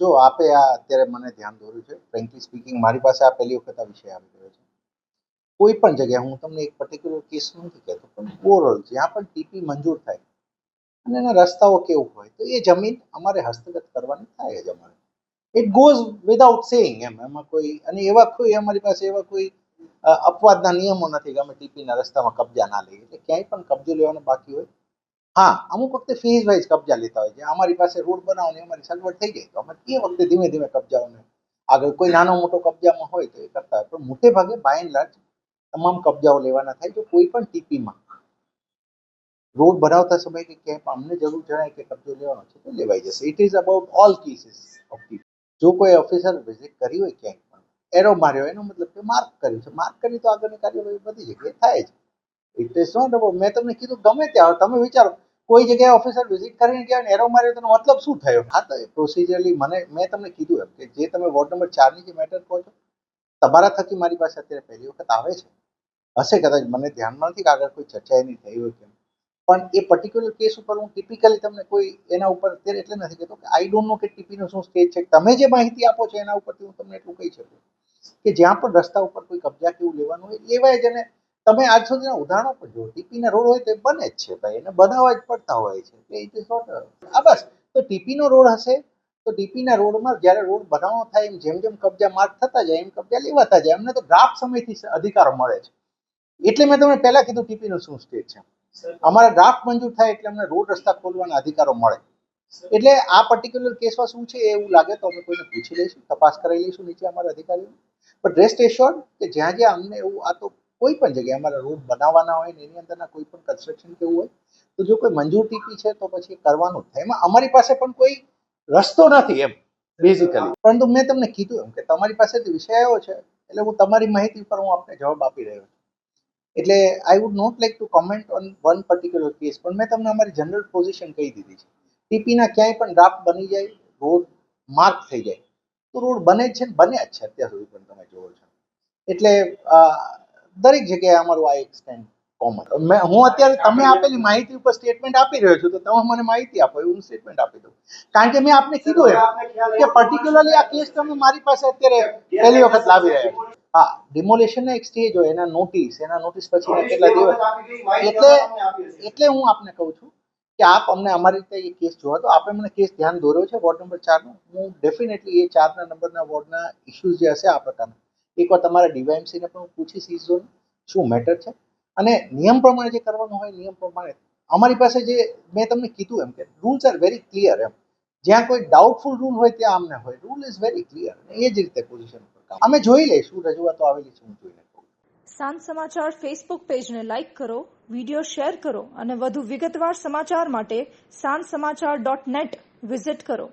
જો આપે આ અત્યારે મને ધ્યાન દોર્યું છે ફ્રેન્કલી સ્પીકિંગ મારી પાસે આ પહેલી વખત આ વિષય આવી ગયો છે. કોઈ પણ જગ્યાએ હું તમને એક પર્ટિક્યુલર કેસ નથી કહેતો, પણ ઓવરઓલ જ્યાં પણ ટીપી મંજૂર થાય અને એના રસ્તાઓ કેવું હોય, તો એ જમીન અમારે હસ્તગત કરવાની થાય જ અમારે. ઇટ ગોઝ વિધાઉટ સેઇંગ એમ, એમાં કોઈ, અને એવા કોઈ અમારી પાસે એવા કોઈ અપવાદના નિયમો નથી કે અમે ટીપીના રસ્તામાં કબજા ના લઈએ. એટલે ક્યાંય પણ કબજો લેવાનો બાકી હોય હા, અમુક વખતે ફેઝ વાઇઝ કબજા લેતા હોય છે. અમારી પાસે રોડ બનાવવાની અમારી સગવડ થઈ જાય તો અમે એ વખતે ધીમે ધીમે કબજાઓને આગળ, કોઈ નાનો મોટો કબજામાં હોય તો એ કરતા હોય. પણ મોટે ભાગે બાય એન્ડ લાર્જ તમામ કબજાઓ લેવાના થાય જો કોઈ પણ ટીપીમાં. રોડ બનાવતા સમયે કે ક્યાંય અમને જરૂર જણાય કે કબજો લેવાનો છે તો લેવાઈ જશે. It is about all cases of TP જો કોઈ ઓફિસર વિઝિટ કરી હોય ક્યાંય પણ એરો માર્યો એનો મતલબ કે માર્ક કર્યું છે. માર્ક કરી તો આગળની કાર્યવાહી બધી જગ્યાએ થાય જ. ઇટ ઇઝ નોટ મેં તમને કીધું ગમે ત્યાં તમે વિચારો, કોઈ જગ્યાએ ઓફિસર વિઝિટ કરીને ગયા ને એરો માર્યો, તેનો મતલબ શું થયો? હા, તો પ્રોસિજરલી મને મેં તમને કીધું એમ કે જે તમે વોર્ડ નંબર ચારની જે મેટર કહો છો, તમારા થકી મારી પાસે અત્યારે પહેલી વખત આવે છે. હશે કદાચ, મને ધ્યાનમાં નથી કે આગળ કોઈ ચર્ચા એની થઈ હોય કેમ પણ એ પર્ટિક્યુલર કેસ ઉપર હું ટિપિકલી તમને કોઈ એના ઉપર અત્યારે એટલે નથી કહેતો કે આઈ ડોન્ટ નો કે ટીપીનો શું સ્ટેજ છે. તમે જે માહિતી આપો છો એના ઉપરથી હું તમને એટલું કહી શકું કે જ્યાં પણ રસ્તા ઉપર કોઈ કબજા કેવું લેવાનું હોય લેવાય જ અને તમે આજ સુધીના ઉદાહરણો પણ જો ટીપીના રોડ હોય તો બને જ છે ભાઈ. એને બનાવવા જ પડતા હોય છે. કે ઇટ ઇઝ નોટ આ બસ. તો ટીપીનો રોડ હશે, તો ટીપીના રોડમાં જ્યારે રોડ બનાવવાનો થાય, એમ જેમ જેમ કબજા માર્ક થતા જાય, એમ કબજા લેવાતા જાય એમને તો ડ્રાફ્ટ સમયથી અધિકારો મળે છે. એટલે મેં તમને પહેલા કીધું ટીપીનું શું સ્ટેજ છે. અમારા ડ્રાફ્ટ મંજૂર થાય એટલે અમને રોડ રસ્તા ખોલવાના અધિકારો મળે. એટલે આ પર્ટિક્યુલર કેસમાં શું છે એવું લાગે તો અમે કોઈને પૂછી લઈશું, તપાસ કરાવી લઈશું નીચે અમારા અધિકારીઓ પણ રેસ્ટ એશ્યોર્ડ કે જ્યાં જ્યાં અમને એવું આ તો કોઈ પણ જગ્યાએ અમારા રોડ બનાવવાના હોય ને એની અંદરના કોઈ પણ કન્સ્ટ્રક્શન કેવું હોય, તો જો કોઈ મંજૂર ટીપી છે, તો પછી કરવાનું થાય. એમાં અમારી પાસે પણ કોઈ રસ્તો નથી એમ બેઝિકલી પરંતુ મેં તમને કીધું એમ કે તમારી પાસેથી વિષય છે, એટલે હું તમારી માહિતી પર હું આપને જવાબ આપી રહ્યો છું. એટલે I would not like to comment on one particular case પણ મેં તમને અમારી જનરલ પોઝિશન કહી દીધી છે. ટીપીના ક્યાંય પણ ડ્રાફ્ટ બની જાય રોડ માર્ક થઈ જાય. તો રોડ બને જ છે ને બન્યા જ છે અત્યાર સુધી પણ તમે જોવો છો. એટલે દરેક જગ્યાએ અમારું આ એક સ્ટેન્ડ કોમન હું અત્યારે તમે આપેલી માહિતી ઉપર સ્ટેટમેન્ટ આપી રહ્યો છું, તો તમે મને માહિતી આપો હું સ્ટેટમેન્ટ આપી દઉં. કારણ કે મેં આપને કીધું એમ કે પર્ટિક્યુલરલી આ કેસ તમે મારી પાસે અત્યારે પહેલી વખત લાવી રહ્યા છો. હા ડિમોલેશનના એક સ્ટેજ હોય, એના નોટિસ એના નોટિસ પછી કેટલા દિવસ એટલે એટલે હું આપને કહું છું કે આપ અમને અમારી રીતે એ કેસ જોવા. તો આપે મને કેસ ધ્યાન દોર્યો છે વોર્ડ નંબર ચારનો. હું ડેફિનેટલી એ ચારના નંબરના વોર્ડના ઇસ્યુઝ જે હશે, આ પ્રકારના. એકવાર તમારા ડીવાયએમસીને પણ હું પૂછીશ ઝોન શું મેટર છે? અને નિયમ પ્રમાણે જે કરવાનું હોય નિયમ પ્રમાણે અમારી પાસે જે મેં તમને કીધું એમ કે રૂલ્સ આર વેરી ક્લિયર એમ. જ્યાં કોઈ ડાઉટફુલ રૂલ હોય ત્યાં અમને હોય. રૂલ ઇઝ વેરી ક્લિયર એ જ રીતે પોઝિશન પર અમે જોઈ લઈશું, રજૂઆતો આવેલી છે, હું જોઈને સાંજ સમાચાર ફેસબુક પેજને લાઇક કરો વીડિયો શેર કરો અને વધુ વિગતવાર સમાચાર માટે સાંજ સમાચાર ડોટ નેટ વિઝિટ કરો.